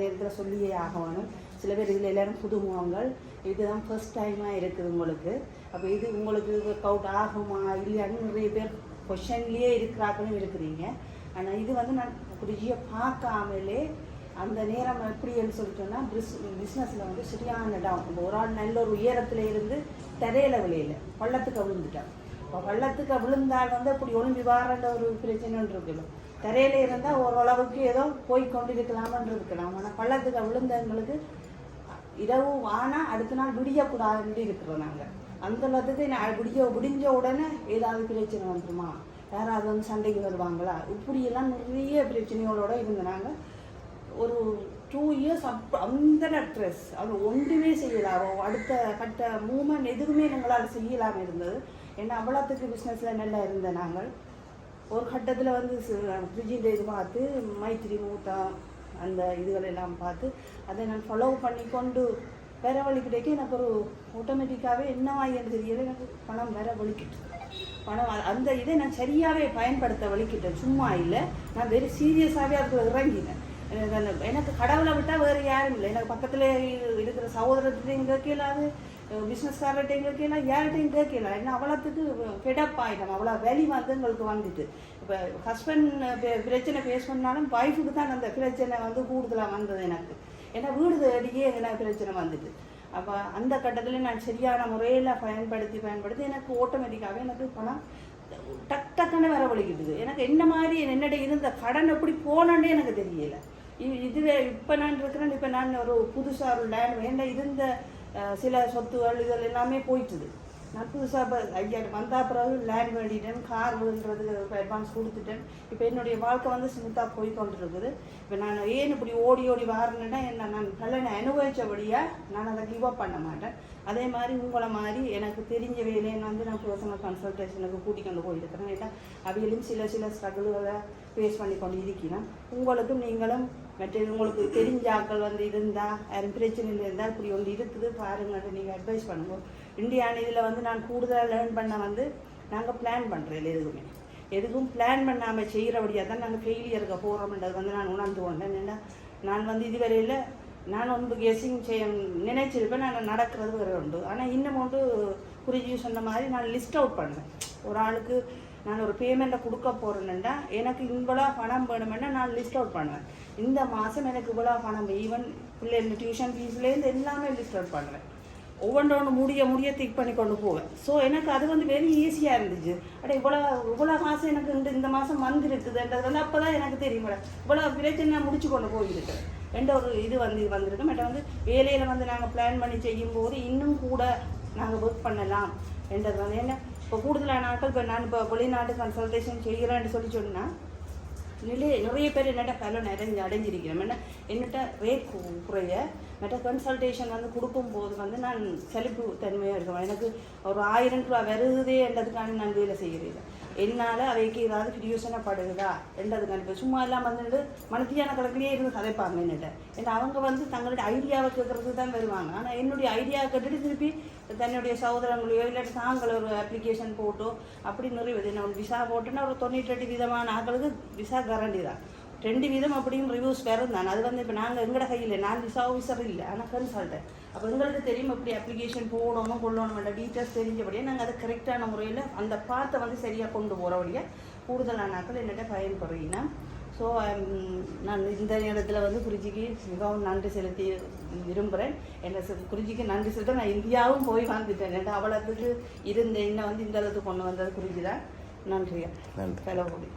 நேரத்தில் சொல்லியே ஆகணும். சில பேர் இதில் எல்லோரும் புதுமுகங்கள். இதுதான் ஃபர்ஸ்ட் டைமாக இருக்குது உங்களுக்கு. அப்போ இது உங்களுக்கு ஒர்க் அவுட் ஆகுமா? இல்லையான்னு நிறைய பேர் கொஷன்லேயே இருக்கிறாக்களும் இருக்கிறீங்க. ஆனால் இது வந்து நான் குடிஜியை பார்க்காமலே அந்த நேரம் எப்படின்னு சொல்லிட்டோம்னா பிஸ் பிஸ்னஸில் வந்து சரியான டவுன் இப்போ ஒரு ஆள் நல்ல ஒரு உயரத்தில் இருந்து தரையில விளையில. பள்ளத்துக்கு விழுந்துட்டான் இப்போ பள்ளத்துக்கு விழுந்தால் வந்து அப்படி ஒழுங்கி வாரன்ற ஒரு பிரச்சனைன்னு இருக்குது தரையில் இருந்தால் ஓரளவுக்கு ஏதோ போய் கொண்டு இருக்கலாமன்னு இருக்கலாம் ஆனால் பள்ளத்துக்கு விழுந்தவங்களுக்கு இரவு ஆனால் அடுத்த நாள் விடியக்கூடாதுன்னு இருக்கிறோம் நாங்கள் அந்த அளவுக்கு நான் விடிய விடிஞ்ச உடனே ஏதாவது பிரச்சனை வந்துருமா? யாராவது வந்து சண்டைக்கு வருவாங்களா? இப்படியெல்லாம் நிறைய பிரச்சனைகளோடு இருந்தாங்க ஒரு டூ இயர்ஸ் அப் அந்த ட்ரெஸ் அது ஒன்றுமே செய்யலாம் அடுத்த கட்ட மூமெண்ட் எதுவுமே எங்களால் செய்யலாமல் இருந்தது. ஏன்னா அவ்வளோத்துக்கு பிஸ்னஸில் நல்லா இருந்த நாங்கள்? ஒரு கட்டத்தில் வந்து ஃப்ரிட்ஜின் இது பார்த்து மைத்திரி மூத்தா அந்த இதுகள் எல்லாம் பார்த்து அதை நான் ஃபாலோ பண்ணி கொண்டு வேற வழி கிடைக்க எனக்கு ஒரு ஆட்டோமேட்டிக்காகவே என்னவா என்று தெரியல எனக்கு பணம் வேற வலிக்கிட்டு பணம் அந்த இதை நான் சரியாகவே பயன்படுத்த வலிக்கிட்டேன் சும்மா இல்லை. நான் வெறும் சீரியஸாகவே அதுக்கு இறங்கினேன். எனக்கு கடவுளை விட்டால் வேறு யாரும் இல்லை. எனக்கு பக்கத்தில் இருக்கிற சகோதரத்துலேயும் கேட்கலாது பிஸ்னஸ்காரர்கிட்டையும் கேட்கலாம் யார்கிட்டையும் கேட்கலாம் ஏன்னா அவ்வளோத்துக்கு ஃபெடப் ஆகிடும் அவ்வளோ வேலி வந்து எங்களுக்கு வந்துட்டு. இப்போ ஹஸ்பண்ட் பிரச்சனை ஃபேஸ் பண்ணாலும் ஒய்ஃபுக்கு தான் அந்த பிரச்சனை வந்து கூடுதலாக வந்தது எனக்கு. ஏன்னா வீடு தேடியே எனக்கு பிரச்சனை வந்துட்டு. அப்போ அந்த கட்டத்தில் நான் சரியான முறையில் பயன்படுத்தி பயன்படுத்தி எனக்கு ஆட்டோமேட்டிக்காகவே எனக்கு பணம் டக் டக்குன்னு வரவழிக்கிட்டுது எனக்கு என்ன மாதிரி என்னிட இருந்த கடன் எப்படி போனேன்னே எனக்கு தெரியல. இதுவே இப்போ நான் இருக்கிறேன் இப்போ நான் ஒரு புதுசாக ஒரு லேண்ட் வேண்டாம் இருந்த சில சொத்துகள் இதெல்லாம் எல்லாமே போயிட்டுது. நான் புதுசாக இப்போ ஐயா வந்தா பிறகு லேண்ட் வேண்டிட்டேன் கார் வேண்டுறதுக்கு இப்போ அட்வான்ஸ் கொடுத்துட்டேன். இப்போ என்னுடைய வாழ்க்கை வந்து ஸ்மூத்தாக போய் கொண்டிருக்குது. இப்போ நான் ஏன் இப்படி ஓடி ஓடி வாரணுன்னா என்ன நான் கல்யாணம் அனுபவித்தபடியாக நான் அதை கிவ் அப் பண்ண மாட்டேன். அதே மாதிரி உங்களை மாதிரி எனக்கு தெரிஞ்ச வேலையை வந்து நான் பர்சனல் கன்சல்டேஷனுக்கு கூட்டிக்கொண்டு போயிருக்கிறேன் ஏன்னா அவையிலும் சில சில ஸ்ட்ரகிள்களை ஃபேஸ் பண்ணி கொண்டு இருக்கிறேன். உங்களுக்கும் நீங்களும் மற்ற உங்களுக்கு தெரிஞ்சாக்கள் வந்து இருந்தால் யாரும் பிரச்சனையில் இருந்தால் இப்படி ஒன்று இருக்குது பாருங்கன்னு நீங்கள் அட்வைஸ் பண்ணுங்க இந்தியான இதில் வந்து நான் கூடுதலாக லேர்ன் பண்ண வந்து நாங்கள் பிளான் பண்ணுறோம் எதுவுமே. எதுக்கும் பிளான் பண்ணாமல் செய்கிறபடியாக தான் நாங்கள் ஃபெயிலியருக்கு போகிறோம்ன்றது வந்து நான் உணர்ந்து கொண்டேன். ஏன்னா நான் வந்து இதுவரையில் நான் வந்து கெஸிங் செய்ய நினைச்சிருப்பேன் நான் நடக்கிறது வேறு உண்டு. ஆனால் இன்னும் ஒன்று குறிஞ்சி சொன்ன மாதிரி நான் லிஸ்ட் அவுட் பண்ணுவேன் ஒரு ஆளுக்கு நான் ஒரு பேமெண்ட்டை கொடுக்க போகிறேன்னா எனக்கு இவ்வளோ பணம் வேணுமென்னா நான் லிஸ்ட் அவுட் பண்ணுவேன். இந்த மாதம் எனக்கு இவ்வளோ பணம் ஈவன் பிள்ளைங்க டியூஷன் ஃபீஸ்லேருந்து எல்லாமே லிஸ்ட் அவுட் பண்ணுவேன். ஒவ்வொன்றொன்று முடிய முடிய திக் பண்ணி கொண்டு போவேன். ஸோ எனக்கு அது வந்து வெரி ஈஸியாக இருந்துச்சு. அட இவ்வளோ இவ்வளோ காசு எனக்கு இந்த இந்த மாதம் வந்திருக்குதுன்றது வந்து அப்போ தான் எனக்கு தெரியும். இவ்வளோ பிரச்சனை நான் முடிச்சு கொண்டு போயிருக்கேன். என்ற ஒரு இது வந்து வந்திருக்கு மேடம் வந்து வேலையில் வந்து நாங்கள் பிளான் பண்ணி செய்யும்போது இன்னும் கூட நாங்கள் ஒர்க் பண்ணலாம் என்றது வந்து என்ன? இப்போ கூடுதலான நாட்கள் இப்போ நான் இப்போ வெளிநாட்டு கன்சல்டேஷன் செய்கிறேன்னு சொல்லி சொன்னால் நிறைய நிறைய பேர் என்னட்ட பலன் அடைஞ்சு அடைஞ்சிருக்கிறேன். என்ன என்னட்ட ரேட் குறைய மற்ற கன்சல்டேஷன் வந்து கொடுக்கும்போது வந்து நான் செழிப்பு தன்மையாக இருக்கணும். எனக்கு ஒரு ஆயிரம் ரூபா வருதே என்றதுக்கான நான் வேலை செய்கிறேன். என்னால் அவைக்கு ஏதாவது பிரியோசனப்படுகுதா என்றது இப்போ சும்மா எல்லாம் வந்துட்டு மனத்தியான கணக்கிலேயே இருந்து கதைப்பாங்க என்னட்ட. ஏன்னா அவங்க வந்து தங்களுடைய ஐடியாவை கேட்கறதுக்கு தான் வருவாங்க. ஆனால் என்னுடைய ஐடியாவை கேட்டுட்டு திருப்பி தன்னுடைய சகோதரங்களையோ இல்லாட்டி தாங்கள் ஒரு அப்ளிகேஷன் போட்டோ அப்படி நிறைய நான் விசா போட்டுன்னா ஒரு தொண்ணூற்றி எட்டு விதமான ஆக்களுக்கு விசா கேரண்டி தான். ரெண்டு விதம் அப்படின்னு ரிவ்யூஸ் வேறு தான் அது வந்து இப்போ நாங்கள் எங்கட கையில் நான் விசா ஆஃபீஸர் இல்லை. ஆனால் கன்சல்டன் அப்போ எங்களுக்கு தெரியும் எப்படி அப்ளிகேஷன் போடணும் கொள்ளணும் என்ற டீட்டெயில்ஸ் தெரிஞ்சபடியே நாங்கள் அதை கரெக்டான முறையில் அந்த பாத்தை வந்து சரியாக கொண்டு போகிறபடியே கூடுதலான ஆட்கள் என்னட்ட பயன்படுறீங்கன்னா ஸோ நான் இந்த நேரத்தில் வந்து குறிச்சிக்கு மிகவும் நன்றி செலுத்தி விரும்புகிறேன் என்ன குறிச்சிக்கு நன்றி செலுத்த நான் இந்தியாவும் போய் வந்துட்டேன். ஏன்னா அவ்வளோத்துக்கு இருந்த என்ன வந்து இந்த அளவுக்கு கொண்டு வந்தது குறிச்சி தான். நன்றியா நன்றி.